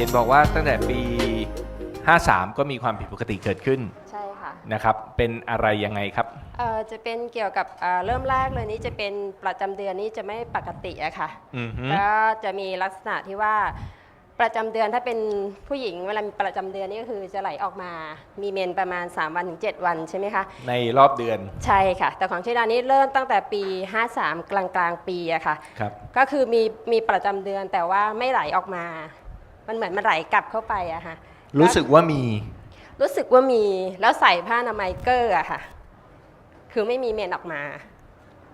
เห็นบอกว่าตั้งแต่ปี 53 ก็มีความผิดปกติเกิดขึ้นใช่ค่ะนะครับ เป็นอะไรยังไงครับ เอ่อจะเป็นเกี่ยวกับเอ่อเริ่มแรกเลยนี้จะเป็นประจำเดือนนี้จะไม่ปกติอะค่ะ อือฮึก็จะมีลักษณะที่ว่าประจำเดือนถ้าเป็นผู้หญิงเวลามีประจำเดือนนี่ก็คือจะไหลออกมา มีเมนประมาณ 3 วันถึง 7 วันใช่ไหมคะ ในรอบเดือนใช่ค่ะ แต่ของชิดานี้เริ่มตั้งแต่ปี 53 กลางกลางๆปีอะค่ะ ครับ ก็คือมีมีประจำเดือนแต่ว่าไม่ไหลออกมา มันเหมือนมันไหลกลับเข้าไปอะค่ะรู้สึกว่ามี รู้สึกว่ามีแล้วใส่ผ้าอนามัยเกอร์อะค่ะ คือไม่มีเมนออกมา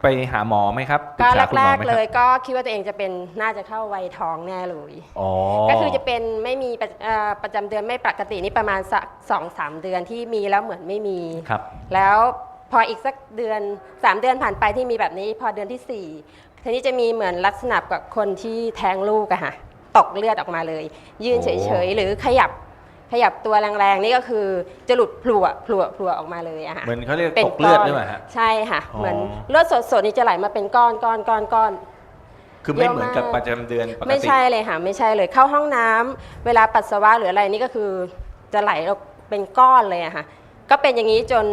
ไปหาหมอไหมครับปก็ษาคุณแรหมอกไหมๆคเลรับยก็คิดว่าตัวเองจะเป็นน่าจะเข้าวัยท้องแน่เลย อ๋อก็คือจะเป็นไม่มีประเอ่อประจำเดือนไม่ปกตินี่ประมาณสักสองสามเดือนที่มีแล้วเหมือนไม่มี ครับ แล้วพออีกสักเดือน 3 เดือนผ่านไปที่มีแบบนี้ พอเดือนที่4ทีนี้จะมีเหมือนลักษณะกับคนที่แท้งลูกอะค่ะ ตกเลือดออกมาเลย ยืนโอ้เฉยๆ หรือขยับขยับตัวแรงๆนี่ก็คือจะหลุดพลัวพลัวพลัวออกมาเลยอะค่ะเหมือนเขาเรียกป็นตกเลือดก้นหรือเปล่าฮะใช่ค่ะอ๋อเหมือนเลือดสดๆนี่จะไหลมาเป็นก้อนก้อนก้อนก้อนคือไม่เยอะเหมือนกับมากประจำเดือนปกติไม่ใช่เลยค่ะไม่ใช่เลยเข้าห้องน้ำเวลาปัสสาวะหรืออะไรนี่ก็คือจะไหลออกเป็นก้อนเลยอะค่ะก็เป็นอย่างนี้จน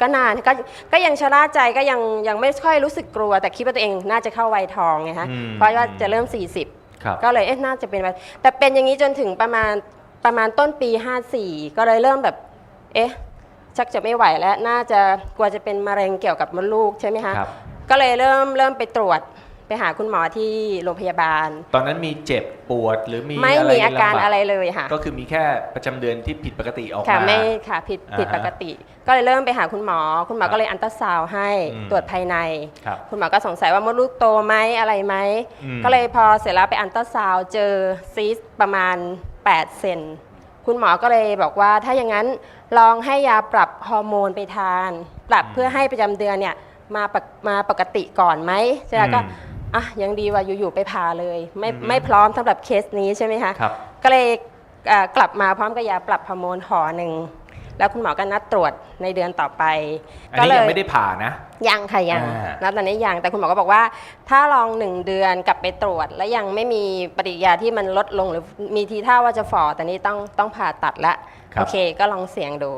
ก็นานก็ก็ยังชะล่าใจก็ยังยังไม่ค่อยรู้สึกกลัว แต่คิดว่าตัวเองน่าจะเข้าวัยทองไงคะอืมเพราะว่าจะเริ่ม 40 ครับก็เลยเอ๊ะน่าจะเป็นวัยแต่เป็นอย่างนี้จนถึงประมาณประมาณต้นปี 54 ก็เลยเริ่มแบบ เอ๊ะ ชักจะไม่ไหวแล้ว น่าจะกลัวจะเป็นมะเร็งเกี่ยวกับมดลูกใช่ไหมคะ ครับ ก็เลยเริ่มเริ่มไปตรวจไป หาคุณหมอที่โรงพยาบาล ตอนนั้นมีเจ็บปวดหรือมีไม่อะไรมีอาการลำบอะไรเลยค่ะ ก็คือมีแค่ประจำเดือนที่ผิดปกติออกค่ะมาไม่ค่ะผิดอ่าฮะผิดปกติ ก็เลยเริ่มไปหาคุณหมอ คุณหมอครับก็เลยอันตราซาวด์ให้อืมตรวจภายในครับคุณหมอก็สงสัยว่ามดลูกโตไหมอะไรไหมอืมก็เลยพอเสร็จแล้วไปอันตราซาวด์เจอซีสต์ประมาณ 8 เซนคุณหมอก็เลยบอกว่าถ้าอย่างนั้นลองให้ยาปรับฮอร์โมนไปทาน ปรับเพื่อให้ประจำเดือนเนี่ยมาปกมาปกติก่อนไหมใช่ไหมก็ อืมอะยังดีว่าอยู่ๆไปผ่าเลย ไม่อือฮึ ไม่พร้อมสำหรับเคสนี้ใช่ไหมคะ ครับ ก็เลยเอ่อกลับมาพร้อมกับยาปรับฮอร์โมนห่อหนึ่ง แล้วคุณหมอก็นัดตรวจในเดือนต่อไปอันนี้ยังไม่ได้ผ่านะ ยังค่ะยังอ่านัดตอนนี้ยังแต่คุณหมอก็บอกว่า ถ้าลองหนึ่งเดือนกลับไปตรวจ แล้วยังไม่มีปฏิกิริยาที่มันลดลงหรือมีทีท่าว่าจะฝ่อแต่นี้ต้องต้องผ่าตัดละครับ โอเคก็ลองเสี่ยงดู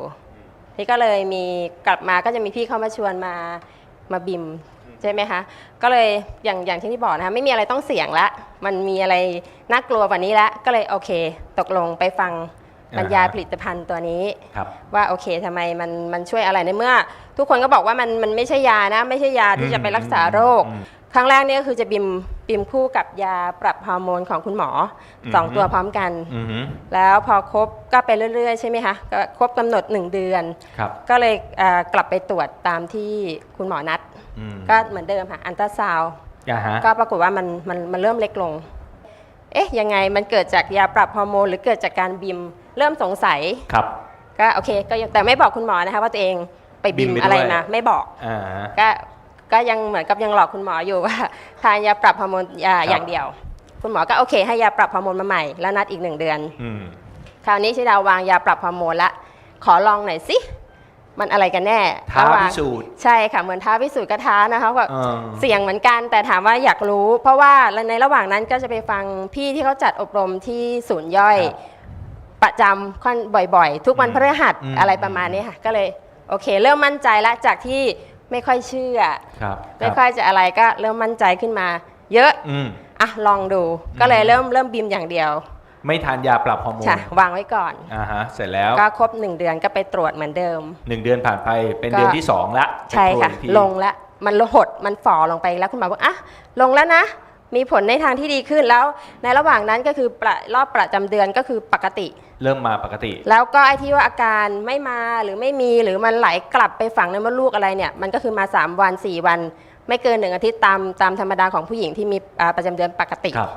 นี่ก็เลยมีกลับมาก็จะมีพี่เข้ามาชวนมามาบิม ใช่ไหมคะ ก็เลยอย่างอย่างที่ที่บอกนะคะไม่มีอะไรต้องเสี่ยงละ มันมีอะไรน่ากลัวกว่านี้ละก็เลยโอเค ตกลงไปฟังบรรยายอ่าฮะผลิตภัณฑ์ตัวนี้ ครับว่าโอเคทำไมมันมันช่วยอะไรในเมื่อ ทุกคนก็บอกว่ามันมันไม่ใช่ยานะ ไม่ใช่ยาที่จะไปรักษาโรค อืม ครั้งแรกเนี่ยก็คือจะบิม บิมคู่กับยาปรับฮอร์โมนของคุณหมออมสองตัวพร้อมกัน อือฮึแล้วพอครบก็ไปเรื่อยๆ ใช่ไหมคะก็ครบกำหนด 1 เดือน ครับก็เลยเอ่อกลับไปตรวจตามที่คุณหมอนัด อืมก็เหมือนเดิมค่ะอันตราซาวด์อ่าฮะ ก็ปรากฏว่ามันมันมันเริ่มเล็กลง เอ๊ะยังไงมันเกิดจากยาปรับฮอร์โมนหรือเกิดจากการบิมเริ่มสงสัยครับ ก็โอเคก็ยังแต่ไม่บอกคุณหมอนะคะว่าตัวเองไปบิมบิมไปด้วย อะไรมาไม่บอก อ่าฮะก็ ก็ยังเหมือนกับยังหลอกคุณหมออยู่ว่าทานยาปรับฮอร์โมนยาครับอย่างเดียว คุณหมอก็โอเค ให้ยาปรับฮอร์โมนมาใหม่แล้วนัดอีกหนึ่งเดือน อืม คราวนี้ชิดาวางยาปรับฮอร์โมนละ ขอลองหน่อยสิมันอะไรกันแน่ท้าระหว่พิงสูจน์ใช่ค่ะเหมือนท้าพิสูจน์ก็ท้านะคะว่าเออเสี่ยงเหมือนกันแต่ถามว่าอยากรู้ เพราะว่าในระหว่างนั้นก็จะไปฟังพี่ที่เขาจัดอบรมที่ศูนย์ย่อย ครับประจำค่อนบ่อยๆ ทุกวันอืมพฤหัสอืมอะไรประมาณนี้ค่ะ ก็เลยโอเค เริ่มมั่นใจแล้วจากที่ ไม่ค่อยเชื่อ ครับไม่ค่อยจะอะไรก็เริ่มมั่นใจขึ้นมา เยอะอืม อะลองดูก็เลยเริ่มเริ่มบิมอย่างเดียวไม่ทานยาปรับฮอร์โมนค่ะวางไว้ก่อน อ่าฮะ เสร็จแล้วก็ครบหนึ่งเดือนก็ไปตรวจเหมือนเดิม หนึ่งเดือนผ่านไปเป็นก็เดือนที่สองละใช่ค่ะ ไปตรวจอีกทีลงแล้วมันหดมันฝ่อลงไปแล้วคุณหมอบอกอะลงแล้วนะ มีผลในทางที่ดีขึ้นแล้ว ในระหว่างนั้นก็คือประรอบประจำเดือนก็คือปกติ เริ่มมาปกติ แล้วก็ไอ้ที่ว่าอาการไม่มาหรือไม่มีหรือมันไหลกลับไปฝังในมดลูกอะไรเนี่ย มันก็คือมา 3 วัน 4 วัน ไม่เกินหนึ่งอาทิตย์ตามตามธรรมดาของผู้หญิงที่มีอ่าประจำเดือนปกติ ครับ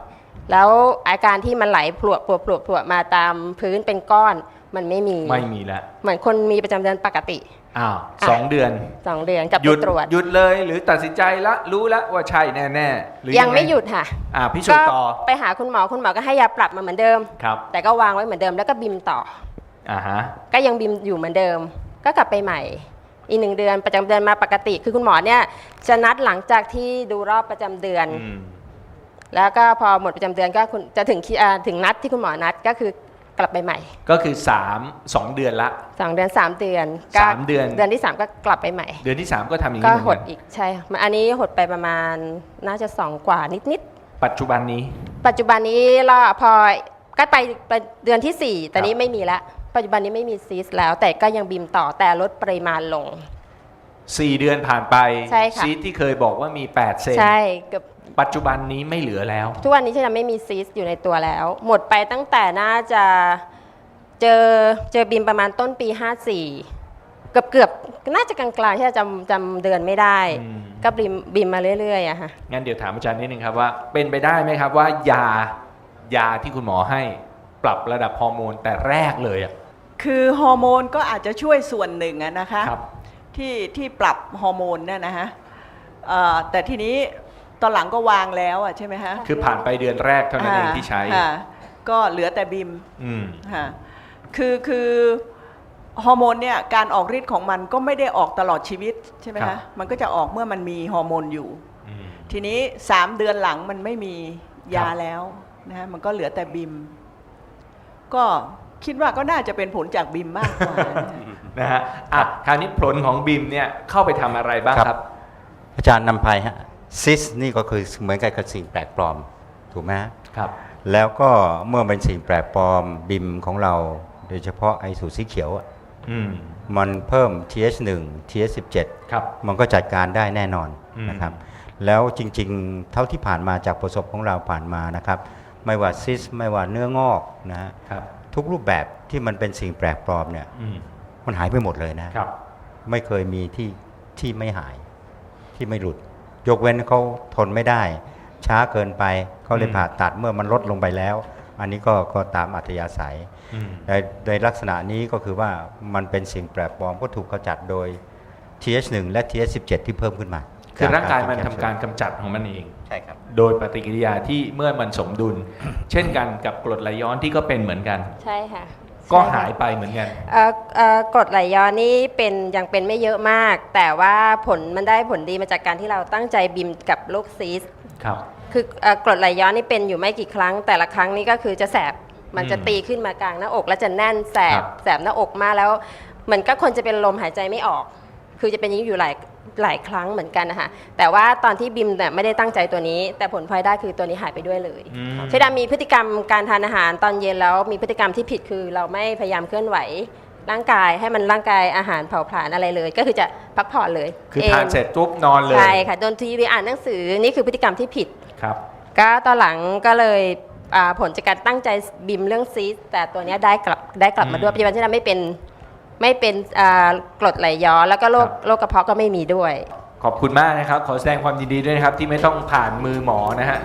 แล้วอาการที่มันไหลพลวดพลวดพลวดพลวดมาตามพื้นเป็นก้อนมันไม่มี ไม่มีแล้ว เหมือนคนมีประจำเดือนปกติ อ้าวอะสองเดือนสองเดือนกับหยุไปดตรวจหยุดเลยหรือตัดสินใจละรู้แล้วว่าใช่แน่ๆหรือยังไม่หยุดค่ะอ่าพิสูจก็น์ต่อไปหาคุณหมอคุณหมอก็ให้ยาปรับมาเหมือนเดิมครับแต่ก็วางไว้เหมือนเดิมแล้วก็บิมต่ออ่าฮะก็ยังบิมอยู่เหมือนเดิม ก็กลับไปใหม่อีกหนึ่งเดือนประจำเดือนมาปกติ คือคุณหมอเนี่ยจะนัดหลังจากที่ดูรอบประจำเดือนอืมแล้วก็พอหมดประจำเดือนก็คุณจะถึงคิอ่าถึงนัดที่คุณหมอนัดก็คือ กลับไปใหม่ ก็คือ 3 2 เดือนละสองเดือนสามเดือนก็สามเดือน เดือนที่สามก็กลับไปใหม่ เดือนที่ 3 ก็ทำอย่างก็นี้เหหมือดนกันอีกใช่ค่ะอันนี้หดไปประมาณน่าจะสองกว่านิดปัจจุบันนี้ ๆปัจจุบันนี้เราพอก็ไปไปเดือนที่4แต่นี้ครับไม่มีละปัจจุบันนี้ไม่มีซีสแล้ว แต่ก็ยังบีมต่อแต่ลดปริมาณลง 4 เดือนผ่านไป ใช่ค่ะ ซีสที่เคยบอกว่ามี 8 เซนใช่เกือบ ปัจจุบันนี้ไม่เหลือแล้ว ทุกวันนี้ฉันจะไม่มีซีสอยู่ในตัวแล้ว หมดไปตั้งแต่น่าจะเจอเจอบีมประมาณต้นปี 54 เกือบเกือบน่าจะกลางๆที่จะจำจำเดือนไม่ได้ อืม ก็บีมบีมมาเรื่อยๆอะค่ะงั้นเดี๋ยวถามอาจารย์นิดนึงครับว่า เป็นไปได้ไหมครับว่ายายาที่คุณหมอให้ปรับระดับฮอร์โมนแต่แรกเลยอะคือฮอร์โมนก็อาจจะช่วยส่วนหนึ่งอะนะคะ ครับ ที่ที่ปรับฮอร์โมนเนี่ยนะฮะเอ่อแต่ทีนี้ ตอนหลังก็วางแล้วอะใช่ไหมฮะคือผ่านไปเดือนแรกเท่านั้นเองที่ใช้ ค่ะก็เหลือแต่บิมอืม ค่ะคือคือฮอร์โมนเนี่ยการออกฤทธิ์ของมันก็ไม่ได้ออกตลอดชีวิตใช่ไหมครัคะบ มันก็จะออกเมื่อมันมีฮอร์โมนอยู่ อืม ทีนี้สามเดือนหลังมันไม่มียาครับ แล้วนะฮะมันก็เหลือแต่บิม ก็คิดว่าก็น่าจะเป็นผลจากบิมมากกว่านะฮะ นะฮะอะคราวนี้ผลของบิมเนี่ยเข้าไปทำอะไรบ้างครับ ครับ อาจารย์นำภัยฮะ ซิสนี่ก็คือเหมือนกับสิ่งแปลกปลอม ถูกไหมฮะครับ แล้วก็เมื่อเป็นสิ่งแปลกปลอมบิมของเรา โดยเฉพาะไอสูตรสีเขียวอะอืมมันเพิ่ม TH1 TH17 ครับมันก็จัดการได้แน่นอนอืมนะครับ แล้วจริงๆ เท่าที่ผ่านมาจากประสบของเราผ่านมานะครับ ไม่ว่าซิส ไม่ว่าเนื้องอกนะฮะครับทุกรูปแบบที่มันเป็นสิ่งแปลกปลอมเนี่ยอืมมันหายไปหมดเลยนะครับ ไม่เคยมีที่ที่ไม่หายที่ไม่หลุด ยกเว้นเขาทนไม่ได้ ช้าเกินไปเขาเลยอืมผ่าตัดเมื่อมันลดลงไปแล้ว อันนี้ก็ก็ตามอัธยาศัยอืมในในลักษณะนี้ก็คือว่ามันเป็นสิ่งแปลกปลอมก็ถูกกำจัดโดย TH1 และ TH17 ที่เพิ่มขึ้นมา คือร่างกายมันจทำการกำจัดของมันเองใช่ครับโดยปฏิกิริยาที่เมื่อมันสมดุล เช่นกันกับกรดไหลย้อนที่ก็เป็นเหมือนกัน ใช่ค่ะ ก็ใช่ค่ะหายไปเหมือนกัน เอ่อเอ่อกรดไหลย้อนนี่เป็นยังเป็นไม่เยอะมาก แต่ว่าผลมันได้ผลดีมาจากการที่เราตั้งใจบิมกับโรคซีสต์ครับ คือเอ่อกรดไหลย้อนนี่เป็นอยู่ไม่กี่ครั้ง แต่ละครั้งนี่ก็คือจะแสบมันจะอืมตีขึ้นมากลางหน้าอก แล้วจะแน่นแสครับบแสบหน้าอกมากแล้วเหมือนก็คนจะเป็นลมหายใจไม่ออก คือจะเป็นอย่างนี้อยู่หลายหลายครั้งเหมือนกันนะคะแต่ว่าตอนที่บิมเนี่ยไม่ได้ตั้งใจตัวนี้ แต่ผลพลอยได้คือตัวนี้หายไปด้วยเลยอืม เชดามีพฤติกรรมการทานอาหารตอนเย็นแล้วมีพฤติกรรมที่ผิดคือเราไม่พยายามเคลื่อนไหวร่างกายให้มันร่างกายอาหารเผาผลาญอะไรเลย ก็คือจะพักผ่อนเลยคือทานเสร็จปุ๊บนอนเลยใช่ค่ะโดนทีวีอ่านหนังสือนี่คือพฤติกรรมที่ผิด ครับ ก็ตอนหลังก็เลยอ่าผลจากการตั้งใจบิมเรื่องซีสแต่ตัวเนี้ยได้กลับได้กลับมาด้วยอืม ปัจจุบันที่เราไม่เป็น ไม่เป็นอ่ากรดไหลย้อนแล้วก็โรคครับโรคกระเพาะก็ไม่มีด้วย ขอบคุณมากนะครับ ขอแสดงความยินดีด้วยนะครับ ที่ไม่ต้องผ่านมือหมอนะฮะ